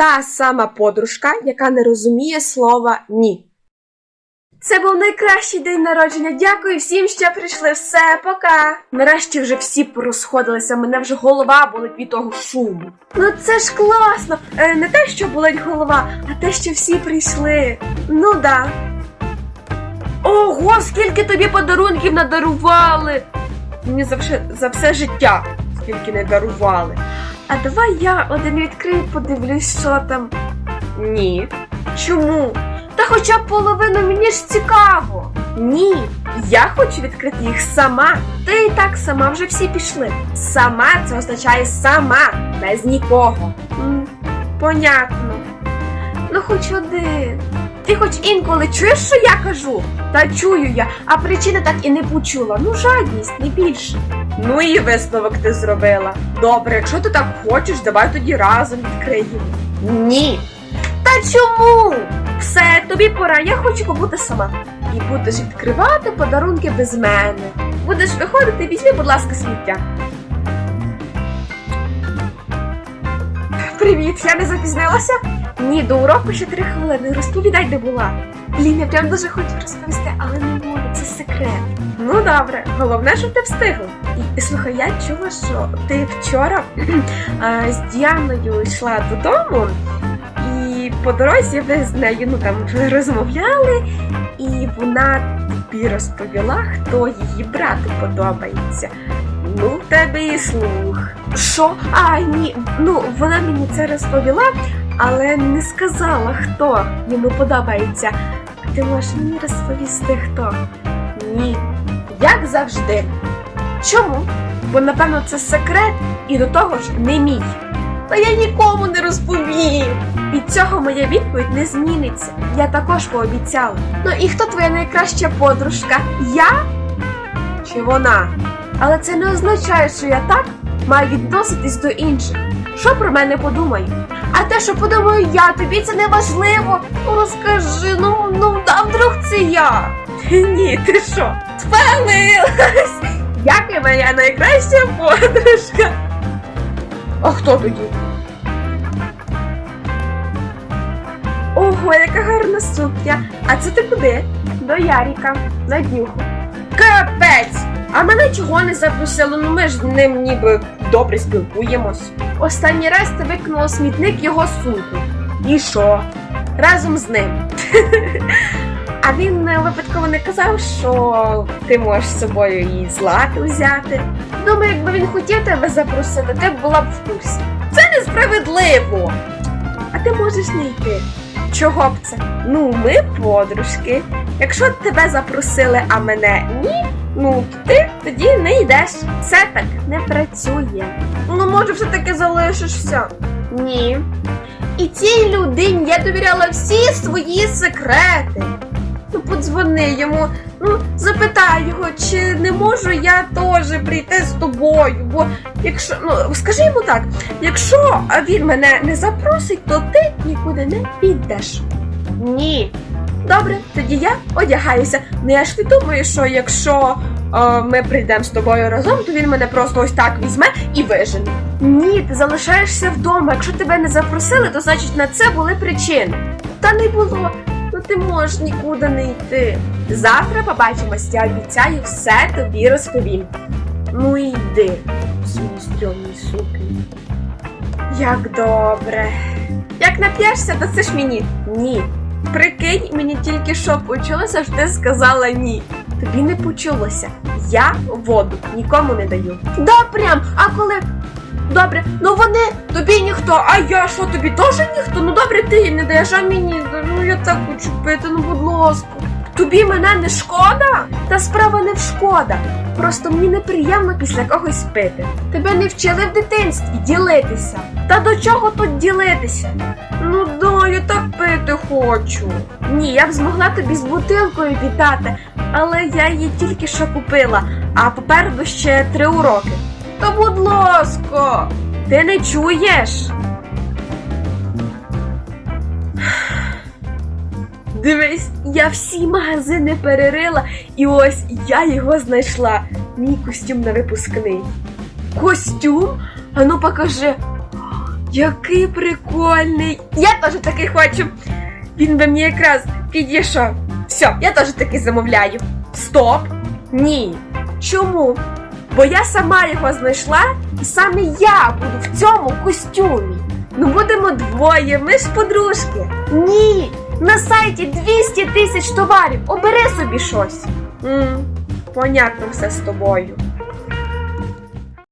та сама подружка, яка не розуміє слова ні. Це був найкращий день народження. Дякую всім, що прийшли. Все, пока. Нарешті вже всі порозходилися. Мене вже голова болить від того шуму. Ну це ж класно. Е, не те, що болить голова, а те, що всі прийшли. Ну да. Ого, скільки тобі подарунків надарували! Мені за все, за все життя скільки не дарували. А давай я один відкрию, подивлюсь, що там. Ні. Чому? Та хоча б половину мені ж цікаво. Ні, я хочу відкрити їх сама. Ти і так сама вже всі пішли. Сама це означає сама, без нікого. М, понятно. Ну, хоч один. Ти хоч інколи чуєш, що я кажу? Та чую я, а причини так і не почула. Ну, жадність, не більше. Ну і висновок ти зробила. Добре, якщо ти так хочеш, давай тоді разом відкриємо. Ні. Та чому? Все, тобі пора, я хочу побути сама. І будеш відкривати подарунки без мене. Будеш виходити, візьми, будь ласка, сміття. Привіт, я не запізнилася? Ні, до уроку ще три хвилини. Розповідай, де була. Блін, я прям дуже хочу розповісти, але не можу, це секрет. Ну добре, головне, щоб ти встигла. І слухай, я чула, що ти вчора а, з Діаною йшла додому, і по дорозі ви з нею ну там розмовляли, і вона тобі розповіла, хто її брату подобається. Ну, в тебе і слух. Що? А, ні, ну вона мені це розповіла, але не сказала, хто йому подобається. Ти можеш мені розповісти хто? Ні. Як завжди. Чому? Бо напевно це секрет і до того ж не мій. Та я нікому не розповім. Від цього моя відповідь не зміниться. Я також пообіцяла. Ну і хто твоя найкраща подружка? Я чи вона? Але це не означає, що я так маю відноситись до інших. Що про мене подумають? А те, що подумаю я, тобі це не важливо. Ну розкажи, ну ну а вдруг це я? Ні, ти що? Спалилась! Як моя найкраща подружка? А хто тоді? Ого, яка гарна сукня. А це ти куди? До Яріка, на днюху. Капець! А мене чого не запросили? Ну ми ж ним ніби добре спілкуємось. Останній раз ти викинула смітник його сумку. І що? Разом з ним. А він е, випадково не казав, що ти можеш з собою і злати взяти. Думаю, якби він хотів тебе запросити, ти б була б в курсі. Це несправедливо. А ти можеш не йти. Чого б це? Ну, ми подружки. Якщо тебе запросили, а мене ні, ну ти тоді не йдеш. Це так не працює. Ну, може, все-таки залишишся? Ні. І цій людині я довіряла всі свої секрети. Ну, подзвони йому, ну запитай його, чи не можу я теж прийти з тобою. Бо якщо ну скажи йому так, якщо він мене не запросить, то ти нікуди не підеш. Ні. Добре, тоді я одягаюся. Ну я ж не думаю, що якщо е, ми прийдемо з тобою разом, то він мене просто ось так візьме і вижене. Ні, ти залишаєшся вдома. Якщо тебе не запросили, то значить на це були причини. Та не було. Ну ти можеш нікуди не йти. Завтра побачимось, я обіцяю все тобі розповім. Ну йди, стрьомний сукні. Як добре. Як нап'єшся, то це ж мені ні. Прикинь, мені тільки що почулося, що ти сказала ні. Тобі не почулося. Я воду нікому не даю. Да, прям, а коли. Добре, ну вони тобі ніхто, а я що тобі теж ніхто? Ну добре, ти їм не даєш, а мені. Ну я так хочу пити, ну будь ласка. Тобі мене не шкода? Та справа не в шкода. Просто мені неприємно після когось пити. Тебе не вчили в дитинстві ділитися. Та до чого тут ділитися? Ну да, я так пити хочу. Ні, я б змогла тобі з бутилкою віддати, але я її тільки що купила, а попереду ще три уроки. Та будь ласка, ти не чуєш? Дивись, я всі магазини перерила, і ось я його знайшла. Мій костюм на випускний. Костюм? Ану покажи. Який прикольний. Я теж такий хочу. Він би мені якраз підійшов. Все, я теж такий замовляю. Стоп! Ні. Чому? Бо я сама його знайшла, і саме я буду в цьому костюмі. Ну будемо двоє, ми ж подружки. Ні. На сайті 200 тисяч товарів. Обери собі щось. М, понятно все з тобою.